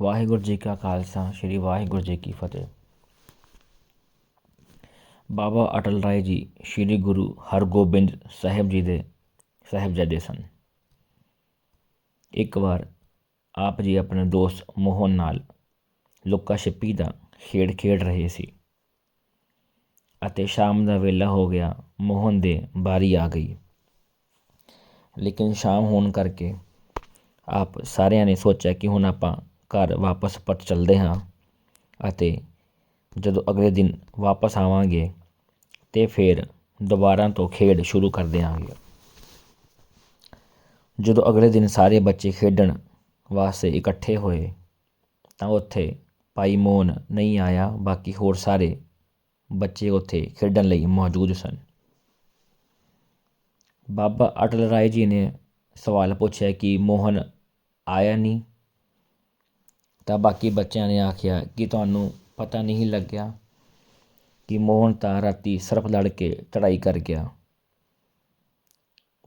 ਵਾਹਿਗੁਰੂ ਜੀ ਕਾ ਖਾਲਸਾ, ਸ੍ਰੀ ਵਾਹਿਗੁਰੂ ਜੀ ਕੀ ਫਤਿਹ। ਬਾਬਾ ਅਟਲ ਰਾਏ ਜੀ, ਸ੍ਰੀ ਗੁਰੂ ਹਰਗੋਬਿੰਦ ਸਾਹਿਬ ਜੀ ਦੇ ਸਾਹਿਬਜ਼ਾਦੇ ਸਨ। ਇੱਕ ਵਾਰ ਆਪ ਜੀ ਆਪਣੇ ਦੋਸਤ ਮੋਹਨ ਨਾਲ ਲੁੱਕਾ ਛਿੱਪੀ ਦਾ ਖੇਡ ਖੇਡ ਰਹੇ ਸੀ ਅਤੇ ਸ਼ਾਮ ਦਾ ਵੇਲਾ ਹੋ ਗਿਆ, ਮੋਹਨ ਦੇ ਬਾਰੀ ਆ ਗਈ। ਲੇਕਿਨ ਸ਼ਾਮ ਹੋਣ ਕਰਕੇ ਆਪ ਸਾਰਿਆਂ ਨੇ ਸੋਚਿਆ ਕਿ ਹੁਣ ਆਪਾਂ ਘਰ ਵਾਪਸ ਪਰਤ ਚੱਲਦੇ ਹਾਂ ਅਤੇ ਜਦੋਂ ਅਗਲੇ ਦਿਨ ਵਾਪਸ ਆਵਾਂਗੇ ਤੇ ਫਿਰ ਦੁਬਾਰਾ ਤੋਂ ਖੇਡ ਸ਼ੁਰੂ ਕਰ ਦਿਆਂਗੇ। ਜਦੋਂ ਅਗਲੇ ਦਿਨ ਸਾਰੇ ਬੱਚੇ ਖੇਡਣ ਵਾਸਤੇ ਇਕੱਠੇ ਹੋਏ, ਤਾਂ ਉੱਥੇ ਭਾਈ ਮੋਹਨ ਨਹੀਂ ਆਇਆ, ਬਾਕੀ ਹੋਰ ਸਾਰੇ ਬੱਚੇ ਉੱਥੇ ਖੇਡਣ ਲਈ ਮੌਜੂਦ ਸਨ। ਬਾਬਾ ਅਟਲ ਰਾਏ ਜੀ ਨੇ ਸਵਾਲ ਪੁੱਛਿਆ ਕਿ ਮੋਹਨ ਆਇਆ ਨਹੀਂ? ਤਾਂ ਬਾਕੀ ਬੱਚਿਆਂ ਨੇ ਆਖਿਆ ਕਿ ਤੁਹਾਨੂੰ ਪਤਾ ਨਹੀਂ ਲੱਗਿਆ ਕਿ ਮੋਹਨ ਤਾਂ ਰਾਤੀ ਸਰਪ ਲੜ ਕੇ ਚੜਾਈ ਕਰ ਗਿਆ।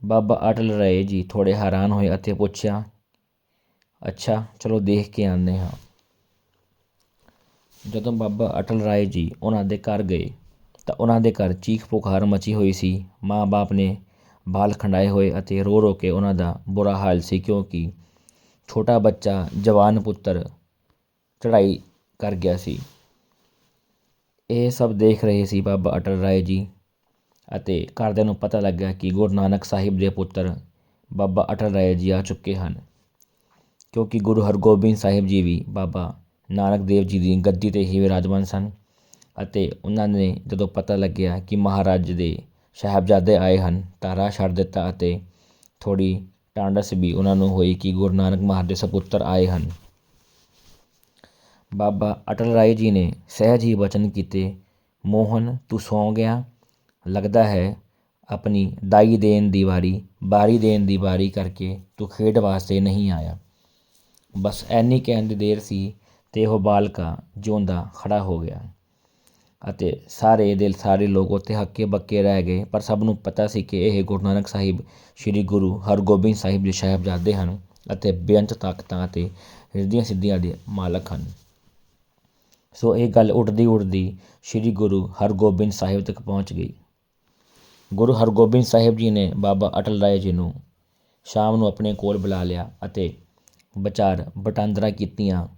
ਬਾਬਾ ਅਟਲ ਰਾਏ ਜੀ ਥੋੜ੍ਹੇ ਹੈਰਾਨ ਹੋਏ ਅਤੇ ਪੁੱਛਿਆ, ਅੱਛਾ, ਚਲੋ ਦੇਖ ਕੇ ਆਉਂਦੇ ਹਾਂ। ਜਦੋਂ ਬਾਬਾ ਅਟਲ ਰਾਏ ਜੀ ਉਹਨਾਂ ਦੇ ਘਰ ਗਏ ਤਾਂ ਉਹਨਾਂ ਦੇ ਘਰ ਚੀਖ ਪੁਕਾਰ ਮਚੀ ਹੋਈ ਸੀ। ਮਾਂ-ਬਾਪ ਨੇ ਬਾਲ ਖੰਡਾਏ ਹੋਏ ਅਤੇ ਰੋ ਰੋ ਕੇ ਉਹਨਾਂ ਦਾ ਬੁਰਾ ਹਾਲ ਸੀ ਕਿਉਂਕਿ ਛੋਟਾ ਬੱਚਾ ਜਵਾਨ ਪੁੱਤਰ ਚੜ੍ਹਾਈ ਕਰ ਗਿਆ ਸੀ। ਇਹ ਸਭ ਦੇਖ ਰਹੇ ਸੀ ਬਾਬਾ ਅਟਲ ਰਾਏ ਜੀ ਅਤੇ ਘਰਦਿਆਂ ਨੂੰ ਪਤਾ ਲੱਗਿਆ ਕਿ ਗੁਰੂ ਨਾਨਕ ਸਾਹਿਬ ਦੇ ਪੁੱਤਰ ਬਾਬਾ ਅਟਲ ਰਾਏ ਜੀ ਆ ਚੁੱਕੇ ਹਨ। ਕਿਉਂਕਿ ਗੁਰੂ ਹਰਗੋਬਿੰਦ ਸਾਹਿਬ ਜੀ ਵੀ ਬਾਬਾ ਨਾਨਕ ਦੇਵ ਜੀ ਦੀ ਗੱਦੀ ਤੇ ਹੀ ਵਿਰਾਜਮਾਨ ਸਨ ਅਤੇ ਉਹਨਾਂ ਨੇ ਜਦੋਂ ਪਤਾ ਲੱਗਿਆ ਕਿ ਮਹਾਰਾਜ ਦੇ ਸਾਹਿਬਜ਼ਾਦੇ ਆਏ ਹਨ ਤਾਂ ਰਾਹ ਛੱਡ ਦਿੱਤਾ ਅਤੇ ਥੋੜੀ ਟਾਂਡਸ ਵੀ ਉਹਨਾਂ ਨੂੰ ਹੋਈ ਕਿ ਗੁਰੂ ਨਾਨਕ ਮਹਾਰਾਜ ਦੇ ਸਪੁੱਤਰ ਆਏ ਹਨ। ਬਾਬਾ ਅਟਲ ਰਾਏ ਜੀ ਨੇ ਸਹਿਜ ਹੀ ਬਚਨ ਕੀਤੇ, ਮੋਹਨ, ਤੂੰ ਸੌਂ ਗਿਆ। ਲੱਗਦਾ ਹੈ ਆਪਣੀ ਦਾਈ ਦੇਣ ਦੀ ਵਾਰੀ, ਬਾਰੀ ਦੇਣ ਦੀ ਵਾਰੀ ਕਰਕੇ ਤੂੰ ਖੇਡ ਵਾਸਤੇ ਨਹੀਂ ਆਇਆ। ਬਸ ਐਨੀ ਕਹਿਣ ਦੀ ਦੇਰ ਸੀ ਤੇ ਉਹ ਬਾਲਕਾ ਜਿਉਂਦਾ ਖੜਾ ਹੋ ਗਿਆ ਅਤੇ ਸਾਰੇ ਦਿਲ ਸਾਰੇ ਲੋਕ ਉੱਥੇ ਹੱਕੇ ਬੱਕੇ ਰਹਿ ਗਏ। ਪਰ ਸਭ ਨੂੰ ਪਤਾ ਸੀ ਕਿ ਇਹ ਗੁਰੂ ਨਾਨਕ ਸਾਹਿਬ, ਸ੍ਰੀ ਗੁਰੂ ਹਰਗੋਬਿੰਦ ਸਾਹਿਬ ਜੀ ਸਾਹਿਬਜ਼ਾਦੇ ਹਨ ਅਤੇ ਬੇਅੰਤ ਤਾਕਤਾਂ ਅਤੇ ਹਿਰਦੀਆਂ ਸਿੱਧੀਆਂ ਦੇ ਮਾਲਕ ਹਨ। ਸੋ ਇਹ ਗੱਲ ਉੱਡਦੀ ਉੱਡਦੀ ਸ੍ਰੀ ਗੁਰੂ ਹਰਗੋਬਿੰਦ ਸਾਹਿਬ ਤੱਕ ਪਹੁੰਚ ਗਈ। ਗੁਰੂ ਹਰਗੋਬਿੰਦ ਸਾਹਿਬ ਜੀ ਨੇ ਬਾਬਾ ਅਟਲ ਰਾਏ ਜੀ ਨੂੰ ਸ਼ਾਮ ਨੂੰ ਆਪਣੇ ਕੋਲ ਬੁਲਾ ਲਿਆ ਅਤੇ ਵਿਚਾਰ ਵਟਾਂਦਰਾ ਕੀਤੀਆਂ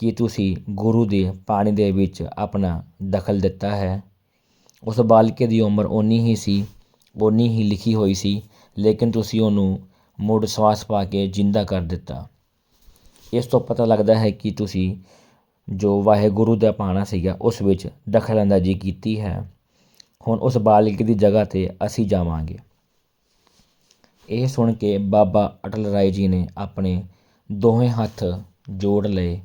ਕਿ ਤੁਸੀਂ ਗੁਰੂ ਦੇ ਪਾਣੀ ਦੇ ਵਿੱਚ ਆਪਣਾ ਦਖਲ ਦਿੱਤਾ ਹੈ। ਉਸ ਬਾਲਕੇ ਦੀ ਉਮਰ ਓਨੀ ਹੀ ਸੀ, ਓਨੀ ਹੀ ਲਿਖੀ ਹੋਈ ਸੀ, ਲੇਕਿਨ ਤੁਸੀਂ ਉਹਨੂੰ ਮੁੜ ਸਵਾਸ ਪਾ ਕੇ ਜਿੰਦਾ ਕਰ ਦਿੱਤਾ। ਇਸ ਤੋਂ ਪਤਾ ਲੱਗਦਾ ਹੈ ਕਿ ਤੁਸੀਂ ਜੋ ਵਾਹਿਗੁਰੂ ਦਾ ਪਾਣਾ ਸੀਗਾ, ਉਸ ਵਿੱਚ ਦਖਲ ਅੰਦਾਜ਼ੀ ਕੀਤੀ ਹੈ। ਹੁਣ ਉਸ ਬਾਲਕ ਦੀ ਜਗ੍ਹਾ ਤੇ ਅਸੀਂ ਜਾਵਾਂਗੇ। ਇਹ ਸੁਣ ਕੇ ਬਾਬਾ ਅਟਲ ਰਾਏ ਜੀ ਨੇ ਆਪਣੇ ਦੋਵੇਂ ਹੱਥ ਜੋੜ ਲਏ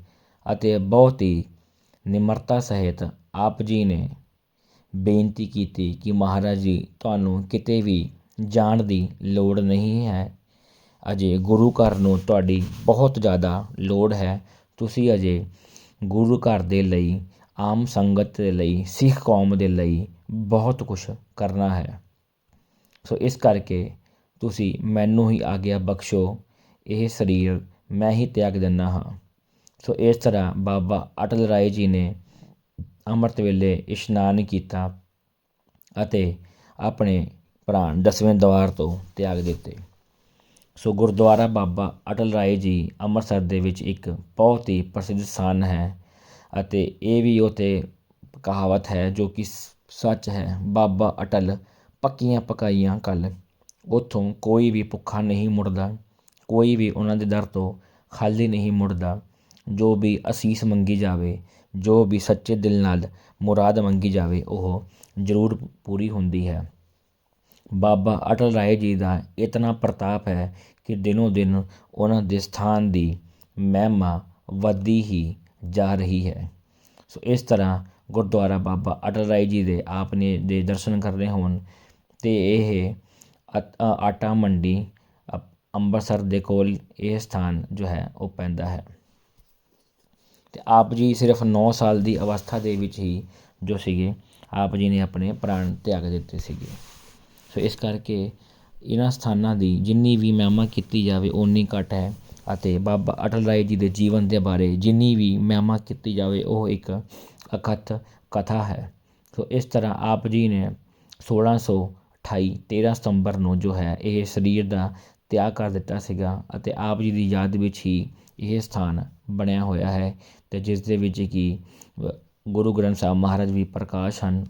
ਅਤੇ ਬਹੁਤ ਹੀ ਨਿਮਰਤਾ ਸਹਿਤ ਆਪ ਜੀ ਨੇ ਬੇਨਤੀ ਕੀਤੀ ਕਿ ਮਹਾਰਾਜ ਜੀ, ਤੁਹਾਨੂੰ ਕਿਤੇ ਵੀ ਜਾਣ ਦੀ ਲੋੜ ਨਹੀਂ ਹੈ। ਅਜੇ ਗੁਰੂ ਘਰ ਨੂੰ ਤੁਹਾਡੀ ਬਹੁਤ ਜ਼ਿਆਦਾ ਲੋੜ ਹੈ। ਤੁਸੀਂ ਅਜੇ ਗੁਰੂ ਘਰ ਦੇ ਲਈ, ਆਮ ਸੰਗਤ ਦੇ ਲਈ, ਸਿੱਖ ਕੌਮ ਦੇ ਲਈ ਬਹੁਤ ਕੁਛ ਕਰਨਾ ਹੈ। ਸੋ ਇਸ ਕਰਕੇ ਤੁਸੀਂ ਮੈਨੂੰ ਹੀ ਆਗਿਆ ਬਖਸ਼ੋ, ਇਹ ਸਰੀਰ ਮੈਂ ਹੀ ਤਿਆਗ ਦਿੰਦਾ ਹਾਂ। ਸੋ ਇਸ ਤਰ੍ਹਾਂ ਬਾਬਾ ਅਟਲ ਰਾਏ ਜੀ ਨੇ ਅੰਮ੍ਰਿਤ ਵੇਲੇ ਇਸ਼ਨਾਨ ਕੀਤਾ ਅਤੇ ਆਪਣੇ ਪ੍ਰਾਣ ਦਸਵੇਂ ਦਵਾਰ ਤੋਂ ਤਿਆਗ ਦਿੱਤੇ। ਸੋ ਗੁਰਦੁਆਰਾ ਬਾਬਾ ਅਟਲ ਰਾਏ ਜੀ ਅੰਮ੍ਰਿਤਸਰ ਦੇ ਵਿੱਚ ਇੱਕ ਬਹੁਤ ਹੀ ਪ੍ਰਸਿੱਧ ਸਥਾਨ ਹੈ ਅਤੇ ਇਹ ਵੀ ਉਹ 'ਤੇ ਕਹਾਵਤ ਹੈ ਜੋ ਕਿ ਸੱਚ ਹੈ, ਬਾਬਾ ਅਟਲ ਪੱਕੀਆਂ ਪਕਾਈਆਂ ਕੱਲ੍ਹ। ਉੱਥੋਂ ਕੋਈ ਵੀ ਭੁੱਖਾ ਨਹੀਂ ਮੁੜਦਾ, ਕੋਈ ਵੀ ਉਹਨਾਂ ਦੇ ਦਰ ਤੋਂ ਖਾਲੀ ਨਹੀਂ ਮੁੜਦਾ। ਜੋ ਵੀ ਅਸੀਸ ਮੰਗੀ ਜਾਵੇ, ਜੋ ਵੀ ਸੱਚੇ ਦਿਲ ਨਾਲ ਮੁਰਾਦ ਮੰਗੀ ਜਾਵੇ, ਉਹ ਜ਼ਰੂਰ ਪੂਰੀ ਹੁੰਦੀ ਹੈ। ਬਾਬਾ ਅਟਲ ਰਾਏ ਜੀ ਦਾ ਇਤਨਾ ਪ੍ਰਤਾਪ ਹੈ ਕਿ ਦਿਨੋ ਦਿਨ ਉਹਨਾਂ ਦੇ ਸਥਾਨ ਦੀ ਮਹਿਮਾ ਵੱਧਦੀ ਹੀ ਜਾ ਰਹੀ ਹੈ। ਸੋ ਇਸ ਤਰ੍ਹਾਂ ਗੁਰਦੁਆਰਾ ਬਾਬਾ ਅਟਲ ਰਾਏ ਜੀ ਦੇ ਆਪ ਨੇ ਦੇ ਦਰਸ਼ਨ ਕਰਦੇ ਹੋਣ ਅਤੇ ਇਹ ਆਟਾ ਮੰਡੀ ਅੰਮ੍ਰਿਤਸਰ ਦੇ ਕੋਲ ਇਹ ਸਥਾਨ ਜੋ ਹੈ ਉਹ ਪੈਂਦਾ ਹੈ। ਅਤੇ ਆਪ ਜੀ ਸਿਰਫ ਨੌ ਸਾਲ ਦੀ ਅਵਸਥਾ ਦੇ ਵਿੱਚ ਹੀ ਜੋ ਸੀਗੇ, ਆਪ ਜੀ ਨੇ ਆਪਣੇ ਪ੍ਰਾਣ ਤਿਆਗ ਦਿੱਤੇ ਸੀਗੇ। ਸੋ ਇਸ ਕਰਕੇ ਇਹਨਾਂ ਸਥਾਨਾਂ ਦੀ ਜਿੰਨੀ ਵੀ ਮਹਿਮਾ ਕੀਤੀ ਜਾਵੇ, ਓਨੀ ਘੱਟ ਹੈ ਅਤੇ ਬਾਬਾ ਅਟਲ ਰਾਏ ਜੀ ਦੇ ਜੀਵਨ ਦੇ ਬਾਰੇ ਜਿੰਨੀ ਵੀ ਮਹਿਮਾ ਕੀਤੀ ਜਾਵੇ, ਉਹ ਇੱਕ ਅਕਥ ਕਥਾ ਹੈ। ਸੋ ਇਸ ਤਰ੍ਹਾਂ ਆਪ ਜੀ ਨੇ 1628 13 ਸਤੰਬਰ ਨੂੰ ਜੋ ਹੈ, ਇਹ ਸਰੀਰ ਦਾ ਤਿਆਗ ਕਰ ਦਿੱਤਾ ਸੀਗਾ ਅਤੇ ਆਪ ਜੀ ਦੀ ਯਾਦ ਵਿੱਚ ਹੀ ਇਹ ਸਥਾਨ ਬਣਿਆ ਹੋਇਆ ਹੈ ਅਤੇ ਜਿਸ ਦੇ ਵਿੱਚ ਕਿ ਗੁਰੂ ਗ੍ਰੰਥ ਸਾਹਿਬ ਮਹਾਰਾਜ ਵੀ ਪ੍ਰਕਾਸ਼ ਹਨ।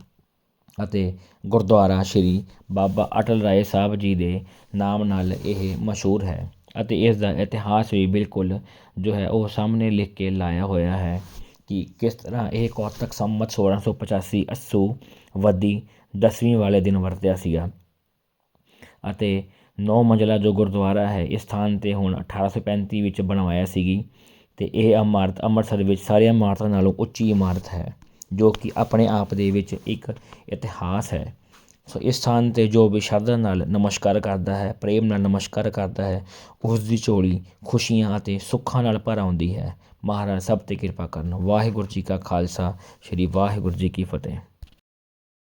ਅਤੇ ਗੁਰਦੁਆਰਾ ਸ਼੍ਰੀ ਬਾਬਾ ਅਟਲ ਰਾਏ ਸਾਹਿਬ ਜੀ ਦੇ ਨਾਮ ਨਾਲ ਇਹ ਮਸ਼ਹੂਰ ਹੈ ਅਤੇ ਇਸ ਦਾ ਇਤਿਹਾਸ ਵੀ ਬਿਲਕੁਲ ਜੋ ਹੈ ਉਹ ਸਾਹਮਣੇ ਲਿਖ ਕੇ ਲਾਇਆ ਹੋਇਆ ਹੈ ਕਿ ਕਿਸ ਤਰ੍ਹਾਂ ਇਹ ਕੌਤਕ ਸੰਮਤ 1685 ਅੱਸੂ ਵੱਦੀ ਦਸਵੀਂ ਵਾਲੇ ਦਿਨ ਵਰਤਿਆ ਸੀਗਾ ਅਤੇ ਨੌ ਮੰਜ਼ਲਾ ਜੋ ਗੁਰਦੁਆਰਾ ਹੈ, ਇਸ ਸਥਾਨ ਤੇ ਹੁਣ 1835 ਵਿੱਚ ਬਣਵਾਇਆ ਸੀਗੀ ਤੇ ਇਹ ਇਮਾਰਤ ਅੰਮ੍ਰਿਤਸਰ ਵਿੱਚ ਸਾਰੀਆਂ ਇਮਾਰਤਾਂ ਨਾਲੋਂ ਉੱਚੀ ਇਮਾਰਤ ਹੈ। ਜੋ ਕਿ ਆਪਣੇ ਆਪ ਦੇ ਵਿੱਚ ਇੱਕ ਇਤਿਹਾਸ ਹੈ। ਸੋ ਇਸ ਸਥਾਨ ਤੇ ਜੋ ਵੀ ਸ਼ਰਧਾ ਨਾਲ ਨਮਸਕਾਰ ਕਰਦਾ ਹੈ, ਪ੍ਰੇਮ ਨਾਲ ਨਮਸਕਾਰ ਕਰਦਾ ਹੈ ਉਸ ਦੀ ਝੋਲੀ ਖੁਸ਼ੀਆਂ ਅਤੇ ਸੁੱਖਾਂ ਨਾਲ ਭਰ ਆਉਂਦੀ ਹੈ। ਮਹਾਰਾਜ ਸਭ ਤੇ ਕਿਰਪਾ ਕਰਨ। ਵਾਹਿਗੁਰੂ ਜੀ ਕਾ ਖਾਲਸਾ, ਸ੍ਰੀ ਵਾਹਿਗੁਰੂ ਜੀ ਕੀ ਫਤਿਹ।